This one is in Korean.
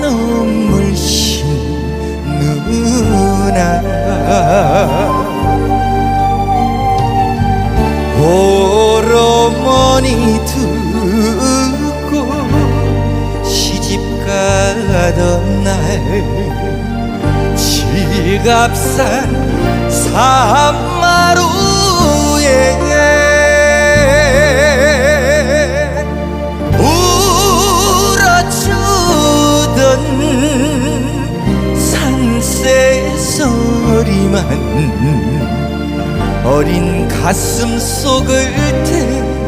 눈물신 누나. 오로머니 듣고 시집 가던 날 지갑산 산 소리만 어린 가슴 속을 태워